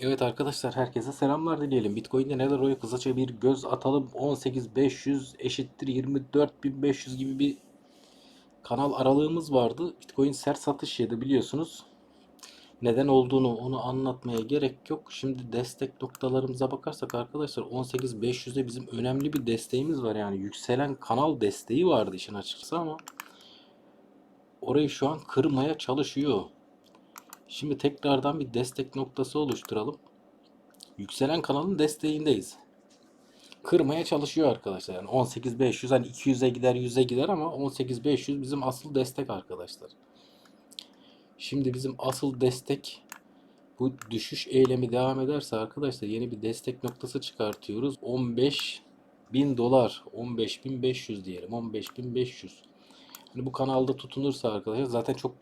Evet arkadaşlar herkese selamlar dileyelim. Bitcoin'de neler oluyor kısaca bir göz atalım. 18500 eşittir 24500 gibi bir kanal aralığımız vardı. Bitcoin sert satış yedi biliyorsunuz. Neden olduğunu onu anlatmaya gerek yok. Şimdi destek noktalarımıza bakarsak arkadaşlar 18500'de bizim önemli bir desteğimiz var. Yani yükselen kanal desteği vardı işin açıkçası ama orayı şu an kırmaya çalışıyor. Şimdi tekrardan bir destek noktası oluşturalım. Yükselen kanalın desteğindeyiz. Kırmaya çalışıyor arkadaşlar. Yani 18500 hani 200'e gider 100'e gider ama 18500 bizim asıl destek arkadaşlar. Şimdi bizim asıl destek bu düşüş eylemi devam ederse arkadaşlar yeni bir destek noktası çıkartıyoruz. 15 bin dolar 15.500 diyelim 15.500 hani bu kanalda tutunursa arkadaşlar zaten çok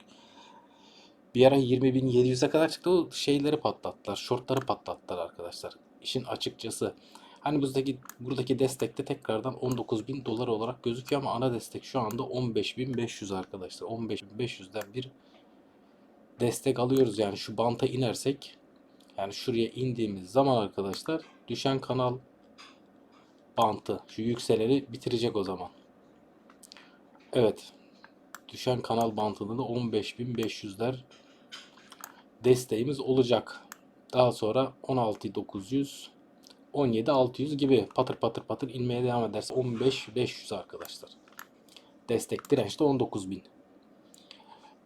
bir ara 20.700'e kadar çıktı. O şeyleri patlattılar. Shortları patlattılar arkadaşlar. İşin açıkçası. Hani buradaki buradaki destekte tekrardan 19.000 dolar olarak gözüküyor ama ana destek şu anda 15.500 arkadaşlar. 15.500'den bir destek alıyoruz. Yani şu banta inersek yani şuraya indiğimiz zaman arkadaşlar düşen kanal bantı şu yükseleni bitirecek o zaman. Evet. Düşen kanal bantında da 15.500'ler desteğimiz olacak. Daha sonra 16.900 17.600 gibi patır patır patır inmeye devam ederse 15.500 arkadaşlar. Destek dirençte 19.000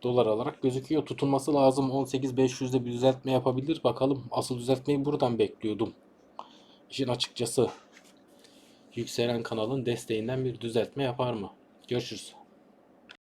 dolar olarak gözüküyor. Tutulması lazım. 18.500'de bir düzeltme yapabilir. Bakalım. Asıl düzeltmeyi buradan bekliyordum. İşin açıkçası yükselen kanalın desteğinden bir düzeltme yapar mı? Görüşürüz.